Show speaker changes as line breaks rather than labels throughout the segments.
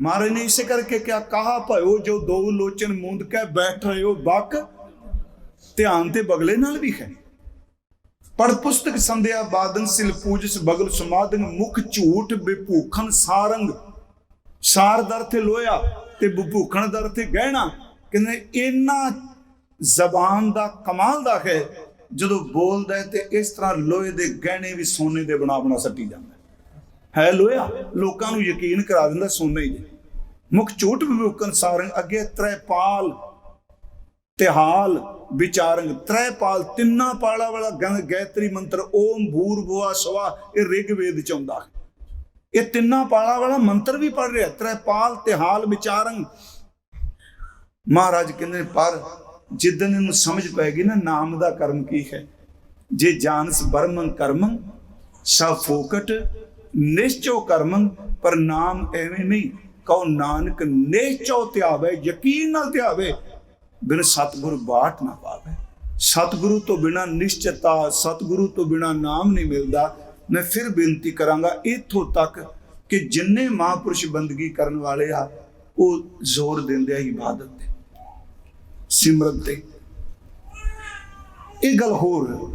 ਮਹਾਰਾਜ ਨੇ ਇਸੇ ਕਰਕੇ ਕਿਹਾ ਕਹਾ ਭਇਓ, ਜੋ ਦੋ ਲੋਚਨ ਮੁੰਦ ਕੇ ਬੈਠ ਰਹੇ ਹੋ ਬਕ ਧਿਆਨ ਤੇ ਬਗਲੇ ਨਾਲ ਵੀ ਹੈ। ਪੜ ਪੁਸਤਕ ਸੰਧਿਆ ਬਾਦਨ ਸਿਲ ਪੂਜਸ ਬਗਲ ਸਮਾਦਨ, ਮੁਖ ਝੂਠ ਬਿਭੂਖਣ ਸਾਰੰਗ। ਸਾਰ ਦਰ ਤੇ ਲੋਇਆ ਤੇ ਬਿਭੂਖਣ ਦਰ ਤੇ ਗਹਿਣਾ। ਕਹਿੰਦੇ ਇਹਨਾਂ ਜ਼ਬਾਨ ਦਾ ਕਮਾਲ ਦਾ ਹੈ, ਜਦੋਂ ਬੋਲਦਾ ਤੇ ਇਸ ਤਰ੍ਹਾਂ ਲੋਹੇ ਦੇ ਗਹਿਣੇ ਵੀ ਸੋਨੇ ਦੇ ਬਣਾ ਬਣਾ ਸੱਟੀ ਜਾਂਦਾ ਹੈ। ਲੋਹਾ। ਲੋਕਾਂ ਨੂੰ ਯਕੀਨ ਕਰਾ ਦਿੰਦਾ ਸੋਨੇ ਹੀ ਹੈ ਮੁਖ ਝੂਠ ਬਿਭੂਖਣ ਸਾਰੰਗ ਅੱਗੇ ਤ੍ਰੈਪਾਲ, ਤਿਹਾਲ, ਵਿਚਾਰੰਗ। ਤ੍ਰੈਪਾਲ ਤਿੰਨਾ ਪਾਲਾ ਵਾਲਾ ਗਾਇਤਰੀ ਮੰਤਰ, ਓਮ ਭੂਰ ਸਵਾ, ਇਹ ਰਿਗਵੇਦ ਚ ਆਉਂਦਾ। ਇਹ ਤਿੰਨਾ ਪਾਲਾ ਵਾਲਾ ਮੰਤਰ ਵੀ ਪੜ ਰਿਹਾ। ਤ੍ਰੈਪਾਲ, ਤਿਹਾਲ, ਵਿਚਾਰੰਗ। ਮਹਾਰਾਜ ਕਹਿੰਦੇ ਪਰ ਜਿੱਦਨ ਇਹਨੂੰ ਸਮਝ ਪੈ ਗਈ ਨਾ, ਨਾਮ ਦਾ ਕਰਮ ਕੀ ਹੈ? ਜੇ ਜਾਨਸ ਬਰਮੰ ਕਰਮੰ, ਸਭ ਫੋਕਟ ਨਿਸ਼ਚੋ ਕਰਮੰ, ਪਰ ਨਾਮ ਐਵੇਂ ਨਹੀਂ। ਕਹੋ, ਨਾਨਕ ਨਿਸ਼ਚੋ ਧਿਆਵੇ, ਯਕੀਨ ਨਾਲ ਧਿਆਵੇ। ਬਿਨ ਸਤਿਗੁਰ ਬਾਟ ਨਾ ਪਾਵੇ। ਸਤਿਗੁਰੂ ਤੋਂ ਬਿਨਾ ਨਿਸ਼ਚਿਤਤਾ ਸਤਿਗੁਰੂ ਤੋਂ ਬਿਨਾ ਨਾਮ ਨਹੀਂ ਮਿਲਦਾ। ਮੈਂ ਫਿਰ ਬੇਨਤੀ ਕਰਾਂਗਾ, ਇਥੋਂ ਤੱਕ ਕਿ ਜਿੰਨੇ ਮਹਾਂਪੁਰਸ਼ ਬੰਦਗੀ ਕਰਨ ਵਾਲੇ ਆ, ਉਹ ਜ਼ੋਰ ਦਿੰਦੇ ਆ ਇਬਾਦਤ ਤੇ, ਸਿਮਰਨ ਤੇ। ਇਹ ਗੱਲ ਹੋਰ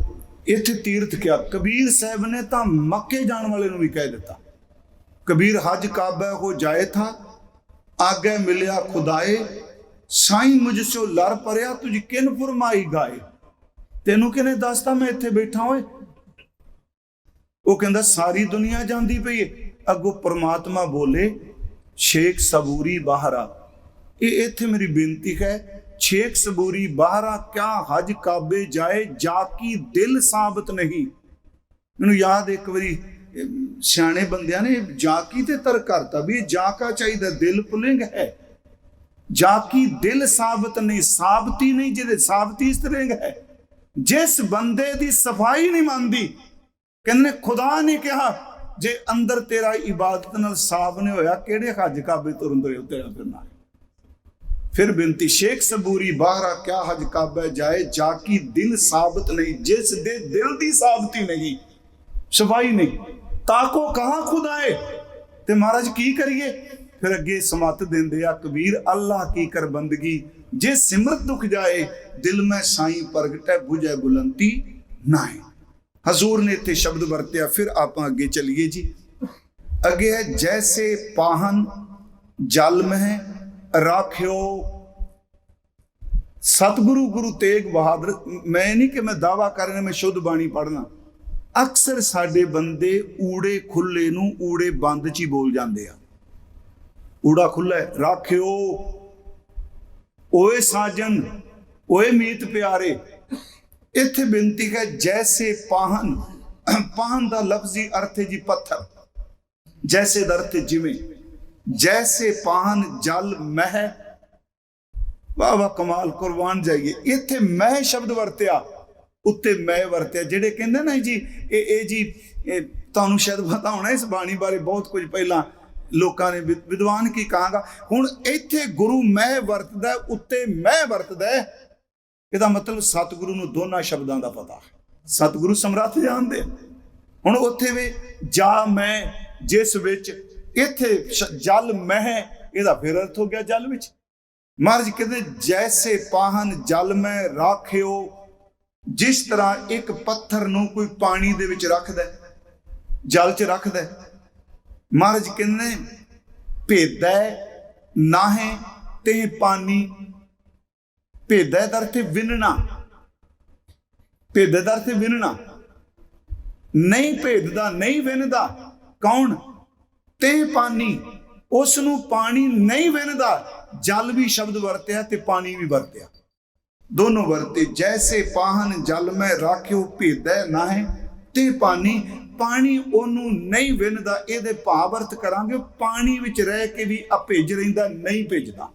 ਇੱਥੇ ਤੀਰਥ ਕਿਹਾ, ਕਬੀਰ ਸਾਹਿਬ ਨੇ ਤਾਂ ਮੱਕੇ ਜਾਣ ਵਾਲੇ ਨੂੰ ਵੀ ਕਹਿ ਦਿੱਤਾ। ਕਬੀਰ, ਹਜ ਕਾਬੇ ਹੋ ਜਾਏ ਥਾ, ਆਗੇ ਮਿਲਿਆ ਖੁਦਾਏ, ਸਾਈਂ ਮੁਝ ਸੋ ਲੜ ਪਰਿਆ, ਤੁਝ ਕਿਨ ਫਰਮਾਈ ਗਾਏ। ਤੈਨੂੰ ਕਿਨੇ ਦੱਸਤਾ ਮੈਂ ਇੱਥੇ ਬੈਠਾ ਓਏ ਉਹ ਕਹਿੰਦਾ, ਸਾਰੀ ਦੁਨੀਆ ਜਾਂਦੀ ਪਈ ਏ। ਅੱਗੋਂ ਪ੍ਰਮਾਤਮਾ ਬੋਲੇ, ਸ਼ੇਖ ਸਬੂਰੀ ਬਾਹਰਾ ਇਹ ਇੱਥੇ ਮੇਰੀ ਬੇਨਤੀ ਹੈ ਸ਼ੇਖ ਸਬੂਰੀ ਬਾਹਰਾ ਕਿਆ ਹਜ ਕਾਬੇ ਜਾਏ, ਜਾ ਕੀ ਦਿਲ ਸਾਬਤ ਨਹੀਂ। ਮੈਨੂੰ ਯਾਦ ਇੱਕ ਵਾਰੀ ਸਿਆਣੇ ਬੰਦਿਆਂ ਨੇ ਜਾ ਕੀ ਤੇ ਤਰ ਕਰਤਾ ਵੀ ਇਹ ਜਾ ਕਾ ਚਾਹੀਦਾ, ਦਿਲ ਪੁਲਿੰਗ ਹੈ। ਜਾ ਕੀ ਦਿਲ ਸਾਬਤ ਨਹੀਂ, ਸਾਬਤੀ ਨਹੀਂ ਜਿਹਦੇ, ਸਾਬਤੀ ਇਸਤਰਿੰਗ ਹੈ ਜਿਸ ਬੰਦੇ ਦੀ ਸਫ਼ਾਈ ਨਹੀਂ ਮੰਨਦੀ, ਕਹਿੰਦੇ ਖੁਦਾ ਨੇ ਕਿਹਾ, ਜੇ ਅੰਦਰ ਤੇਰਾ ਇਬਾਦਤ ਨਾਲ ਸਾਫ਼ ਨਹੀਂ ਹੋਇਆ, ਕਿਹੜੇ ਹੱਜ ਕਾਬੇ ਤੁਰਨ ਦੇ ਤੇਰਾ ਫਿਰਨਾ? ਫਿਰ ਬੇਨਤੀ ਸ਼ੇਖ ਸਬੂਰੀ ਬਾਹਰਾ ਕਿਆ ਹਜ ਕਾਬੇ ਜਾਏ ਜਾ ਕੀ ਦਿਲ ਸਾਬਤ ਨਹੀਂ ਜਿਸ ਦੇ ਦਿਲ ਦੀ ਸਾਬਤੀ ਨਹੀਂ ਸਫ਼ਾਈ ਨਹੀਂ ਤਾਕੋ ਕਹਾ ਖੁਦਾਏ ਤੇ ਮਹਾਰਾਜ ਕੀ ਕਰੀਏ ਫਿਰ ਅੱਗੇ ਸਮਤ ਦਿੰਦੇ ਆ ਕਬੀਰ ਅੱਲਾ ਕੀ ਕਰ ਬੰਦਗੀ ਜੇ ਸਿਮਰਤ ਦੁਖ ਜਾਏ ਦਿਲ ਮੈਂ ਸਾਈਂ ਪ੍ਰਗਟੈ 부ਜੈ ਬੁਲੰਤੀ ਨਾਹੀਂ ਹਜ਼ੂਰ ਨੇ ਇੱਥੇ ਸ਼ਬਦ ਵਰਤਿਆ ਫਿਰ ਆਪਾਂ ਅੱਗੇ ਚੱਲੀਏ ਜੀ ਅੱਗੇ ਹੈ ਜੈਸੇ ਪਾਹਨ ਜਲ ਮਹਿ ਰਾਖਿਓ। ਸਤਿਗੁਰੂ ਗੁਰੂ ਤੇਗ ਬਹਾਦਰ, ਮੈਂ ਨਹੀਂ ਕਿ ਮੈਂ ਦਾਵਾ ਕਰ ਰਿਹਾ, ਮੈਂ ਸ਼ੁੱਧ ਬਾਣੀ ਪੜਨਾ ਅਕਸਰ ਸਾਡੇ ਬੰਦੇ ਊੜੇ ਖੁੱਲੇ ਨੂੰ ਊੜੇ ਬੰਦ ਚ ਹੀ ਬੋਲ ਜਾਂਦੇ ਆ। ਊੜਾ ਖੁੱਲਾ ਰਾਖਿਓ। ਓਏ ਸਾਜਨ, ਓਏ ਮੀਤ ਪਿਆਰੇ, ਇੱਥੇ ਬੇਨਤੀ ਹੈ, ਜੈਸੇ ਪਾਹਨ ਪਾਹਨ ਦਾ ਲਫ਼ਜ਼ੀ ਅਰਥ ਹੈ ਜੀ ਪੱਥਰ। ਜੈਸੇ ਦਾ ਅਰਥ ਜਿਵੇਂ। ਜੈਸੇ ਪਾਨ ਜਲ ਮਹਿ ਵਾਹ ਕਮਾਲ ਕੁਰਬਾਨ ਜਾਈਏ ਇੱਥੇ ਮੈਂ ਸ਼ਬਦ ਵਰਤਿਆ ਉੱਤੇ ਮੈਂ ਵਰਤਿਆ ਜਿਹੜੇ ਕਹਿੰਦੇ ਨਾ ਜੀ ਇਹ ਇਹ ਜੀ ਤੁਹਾਨੂੰ ਸ਼ਾਇਦ ਪਤਾ ਹੋਣਾ ਇਸ ਬਾਣੀ ਬਾਰੇ ਬਹੁਤ ਕੁਝ ਪਹਿਲਾਂ ਲੋਕਾਂ ਨੇ ਵਿਦਵਾਨ ਕੀ ਕਹਾਂਗਾ ਹੁਣ ਇੱਥੇ ਗੁਰੂ ਮੈਂ ਵਰਤਦਾ ਉੱਤੇ ਮੈਂ ਵਰਤਦਾ ਇਹਦਾ ਮਤਲਬ ਸਤਿਗੁਰੂ ਨੂੰ ਦੋਨਾਂ ਸ਼ਬਦਾਂ ਦਾ ਪਤਾ ਸਤਿਗੁਰੂ ਸਮਰੱਥ ਜਾਣਦੇ ਹੁਣ ਉੱਥੇ ਵੀ ਜਾ ਮੈਂ ਜਿਸ ਵਿੱਚ ਇੱਥੇ ਜਲ ਮਹਿ, ਇਹਦਾ ਫਿਰ ਅਰਥ ਹੋ ਗਿਆ ਜਲ ਵਿੱਚ। ਮਹਾਰਾਜ ਕਹਿੰਦੇ, ਜੈਸੇ ਪਾਹਨ ਜਲ ਮੈਂ ਰਾਖਿਓ, ਜਿਸ ਤਰ੍ਹਾਂ ਇੱਕ ਪੱਥਰ ਨੂੰ ਕੋਈ ਪਾਣੀ ਦੇ ਵਿੱਚ ਰੱਖਦਾ ਜਲ 'ਚ ਰੱਖਦਾ ਮਹਾਰਾਜ ਕਹਿੰਦੇ, ਭੇਦਾ ਨਾਹੇ ਤੇ ਪਾਣੀ, ਭੇਦਾ ਦਰ ਤੇ ਵਿਨਣਾ, ਭੇਦਾ ਦਰ ਤੇ ਵਿਨਣਾ। ਨਹੀਂ ਭੇਦਦਾ, ਨਹੀਂ ਵਿਨਦਾ, ਕੌਣ? ਤੇ ਪਾਣੀ ਉਸ ਨੂੰ ਪਾਣੀ ਨਹੀਂ ਵਿਨਦਾ ਜਲ ਵੀ ਸ਼ਬਦ ਵਰਤਿਆ ਤੇ ਪਾਣੀ ਵੀ ਵਰਤਿਆ। ਦੋਨੋਂ ਵਰਤੇ, ਜੈਸੇ ਪਾਹਨ ਜਲ ਮੈਂ ਰਾਖਿਓ ਭੇਦੈ ਨਾਹੀਂ, ਤੇ ਪਾਣੀ ਪਾਣੀ ਉਹਨੂੰ ਨਹੀਂ ਵਿੰਨਦਾ ਇਹਦੇ ਭਾਵ ਅਰਥ ਕਰਾਂਗੇ ਪਾਣੀ ਵਿੱਚ ਰਹਿ ਕੇ ਵੀ ਅਭਿੱਜ ਰਹਿੰਦਾ, ਨਹੀਂ ਭਿੱਜਦਾ।